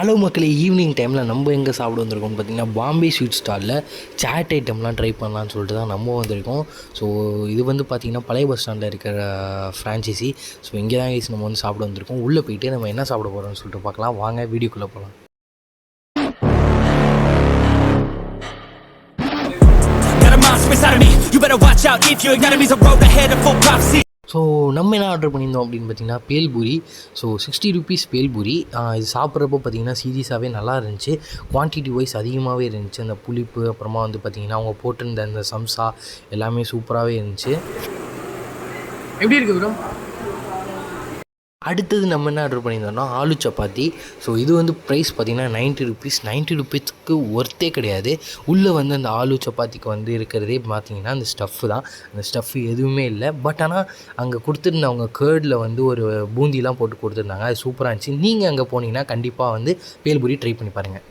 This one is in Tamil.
ஹலோ மக்களே ஈவினிங் டைமில் நம்ம எங்கே சாப்பிட வந்திருக்கோம் பார்த்திங்கன்னா பாம்பே ஸ்வீட் ஸ்டாலில் சாட் ஐட்டம்லாம் ட்ரை பண்ணலான்னு சொல்லிட்டு தான் நம்ம வந்திருக்கோம். ஸோ இது வந்து பார்த்திங்கன்னா பழைய பஸ் ஸ்டாண்டில் இருக்கிற ஃப்ரான்ச்சைசி ஸோ இங்கே தான் guys நம்ம வந்து சாப்பிட வந்திருக்கோம். உள்ளே போயிட்டு நம்ம என்ன சாப்பிட போகிறோம்னு சொல்லிட்டு பார்க்கலாம். வாங்க வீடியோக்குள்ளே போகலாம் You better watch out if your enemy's a road ahead of full prophecy. So நம்ம என்ன ஆர்டர் பண்ணியிருந்தோம் அப்படின்னு பார்த்தீங்கன்னா bhelpuri so sixty rupees bhelpuri இது சாப்பிட்றப்போ பார்த்தீங்கன்னா சீரியஸாகவே நல்லா இருந்துச்சு. குவான்டிட்டி வைஸ் அதிகமாகவே இருந்துச்சு. அந்த புளிப்பு அப்புறமா வந்து பார்த்தீங்கன்னா அவங்க போட்டிருந்த அந்த சம்சா எல்லாமே சூப்பராகவே இருந்துச்சு. எப்படி இருக்குது ப்ரோ அடுத்தது நம்ம என்ன ஆர்டர் பண்ணியிருந்தோம்னா ஆலு சப்பாத்தி. ஸோ இது வந்து ப்ரைஸ் பார்த்திங்கன்னா நைன்ட்டி ருபீஸ் நைன்ட்டி ருபீஸ்க்கு ஒர்த்தே கிடையாது. உள்ளே வந்து அந்த ஆலு சப்பாத்திக்கு வந்து இருக்கிறதே பார்த்தீங்கன்னா அந்த ஸ்டஃப்பு தான். அந்த ஸ்டஃப் எதுவுமே இல்லை. பட் ஆனால் அங்கே கொடுத்துருந்தவங்க கேர்டில் வந்து ஒரு பூந்திலாம் போட்டு கொடுத்துருந்தாங்க. அது சூப்பராக இருந்துச்சு. நீங்கள் அங்கே போனீங்கன்னா கண்டிப்பாக வந்து பேல்புரி ட்ரை பண்ணி பாருங்கள்